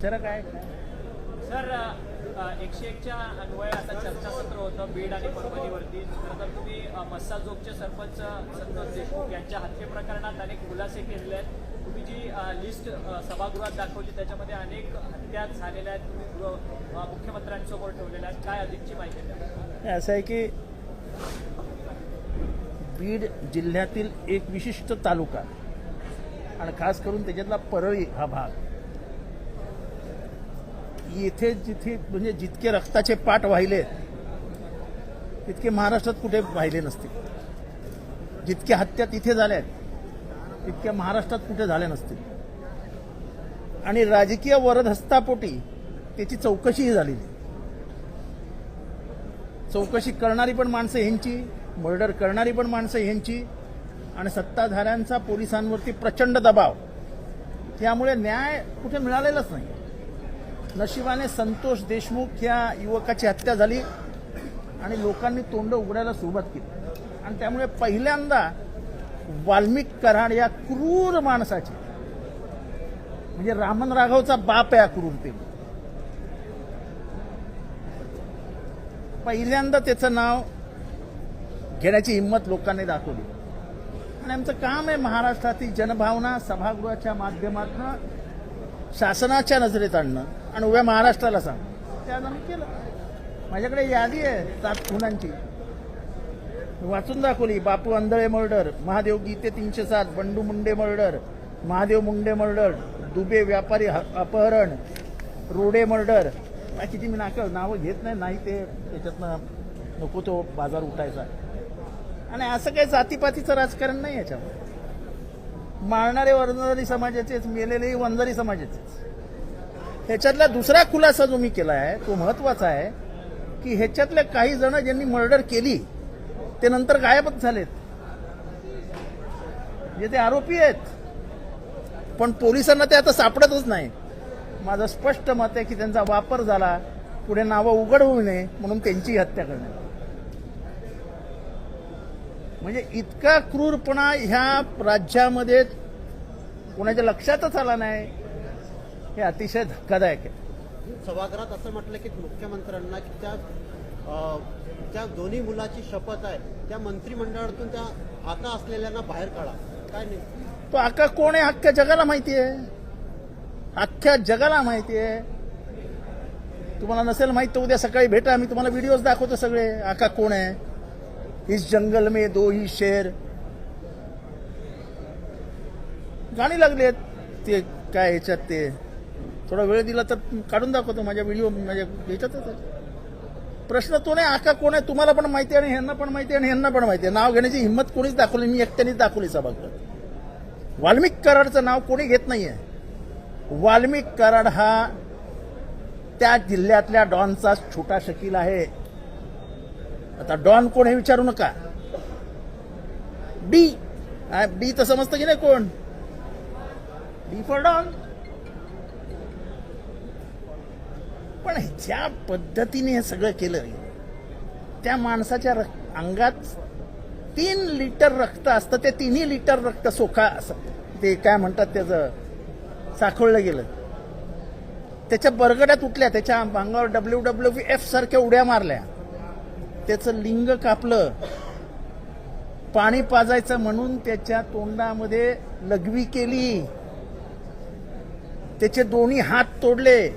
जरा काय? सर एकशे एकच्या अन्वये आता चर्चासत्र होतं बीड आणि परभणीवरती. तर तुम्ही अ, मस्साजोगचे सरपंच संतोष देशमुख यांच्या हत्ये प्रकरणात अनेक खुलासे केलेले आहेत. तुम्ही जी लिस्ट सभागृहात दाखवली त्याच्यामध्ये अनेक हत्या झालेल्या आहेत. तुम्ही मुख्यमंत्र्यांसमोर ठेवलेल्या आहेत. काय अधिकची माहिती द्या असं आहे की बीड जिल्ह्यातील एक विशिष्ट तालुका आणि खास करून त्याच्यातला परळी हा भाग येथे जिथे म्हणजे जितके रक्ताचे पाठ वाहिले तितके महाराष्ट्रात कुठे वाहिले नसतील जितके हत्या तिथे झाल्या आहेत तितक्या महाराष्ट्रात कुठे झाल्या नसतील आणि राजकीय वरदहस्तापोटी त्याची चौकशीही झालेली चौकशी करणारी पण माणसं ह्यांची मर्डर करणारी पण माणसं ह्यांची आणि सत्ताधाऱ्यांचा पोलिसांवरती प्रचंड दबाव. त्यामुळे न्याय कुठे मिळालेलाच नाही. नशिबाने संतोष देशमुख या युवकाची हत्या झाली आणि लोकांनी तोंड उघडायला सुरुवात केली. आणि त्यामुळे पहिल्यांदा वाल्मिक कराड या क्रूर माणसाची म्हणजे रामन राघवचा बाप आहे या क्रूरतेने पहिल्यांदा त्याचं नाव घेण्याची हिंमत लोकांनी दाखवली. आणि आमचं काम आहे महाराष्ट्रातील जनभावना सभागृहाच्या माध्यमातून शासनाच्या नजरेत आणणं. आणि उभ्या महाराष्ट्राला सांग. ते आज आम्ही केलं. माझ्याकडे यादी आहे सात खुनांची. वाचून दाखवली. बापू आंधळे मर्डर महादेव गीते तीनशे सात बंडू मुंडे मर्डर महादेव मुंडे मर्डर दुबे व्यापारी ह- अपहरण रोडे मर्डर. किती मी नाकं नावं घेत नाही नाही ते त्याच्यातनं नको तो बाजार उठायचा. आणि असं काही जातीपातीचं राजकारण नाही याच्यामध्ये. मारणारे वंजारी समाजाचेच मेलेलेही वंजारी समाजाचेच. ह्याच्यातला दुसरा खुलासा जो मी केला आहे तो महत्त्वाचा आहे की ह्याच्यातले काही जण ज्यांनी मर्डर केली ते नंतर गायबच झालेत. म्हणजे ते आरोपी आहेत. पण पोलिसांना ते आता सापडतच नाही. माझं स्पष्ट मत आहे की त्यांचा वापर झाला पुढे नावं उघड होऊ नये म्हणून त्यांची हत्या करण्यात म्हणजे इतका क्रूरपणा ह्या राज्यामध्ये कोणाच्या लक्षातच आला नाही. हे अतिशय धक्कादायक आहे. सभागृहात असं म्हटलं की मुख्यमंत्र्यांना की त्या त्या दोन्ही मुलाची शपथ आहे त्या मंत्रिमंडळातून त्या आता असलेल्यांना बाहेर काढा. काय नाही. तो अख्खा कोण आहे? अख्ख्या जगाला माहिती आहे. अख्ख्या जगाला माहिती आहे. तुम्हाला नसेल माहीत तर उद्या सकाळी भेटा. मी तुम्हाला व्हिडिओज दाखवतो सगळे. अख्खा कोण आहे? इस जंगल में दो ही शेर. गाणी लागली ते काय ह्याच्यात ते? थोडा वेळ दिला तर काढून दाखवतो माझ्या व्हिडिओ माझ्या ह्याच्यातच प्रश्न तो नाही आका कोण आहे तुम्हाला पण माहिती आहे आणि ह्यांना पण माहिती आहे आणि ह्यांना पण माहिती आहे. नाव घेण्याची हिंमत कोणीच दाखवली मी एकट्यानेच दाखवली सभागृहात. वाल्मिक कराडचं नाव कोणी घेत नाहीये. वाल्मिक कराड हा त्या जिल्ह्यातल्या डॉनचा छोटा शकील आहे. आता डॉन कोण हे विचारू नका. डी. डी तर समजतं की नाही कोण? D for don. पण ज्या पद्धतीने हे सगळं केलं त्या माणसाच्या अंगात तीन लिटर रक्त असतं ते तिन्ही लिटर रक्त सोखा असं ते काय म्हणतात त्याचं साखळलं गेलं. त्याच्या बरगड्यात उठल्या त्याच्या अंगावर डब्ल्यू डब्ल्यू एफ सारख्या उड्या मारल्या. त्याचं लिंग कापलं. पाणी पाजायचं म्हणून त्याच्या तोंडामध्ये लघवी केली. त्याचे दोन्ही हात तोडले.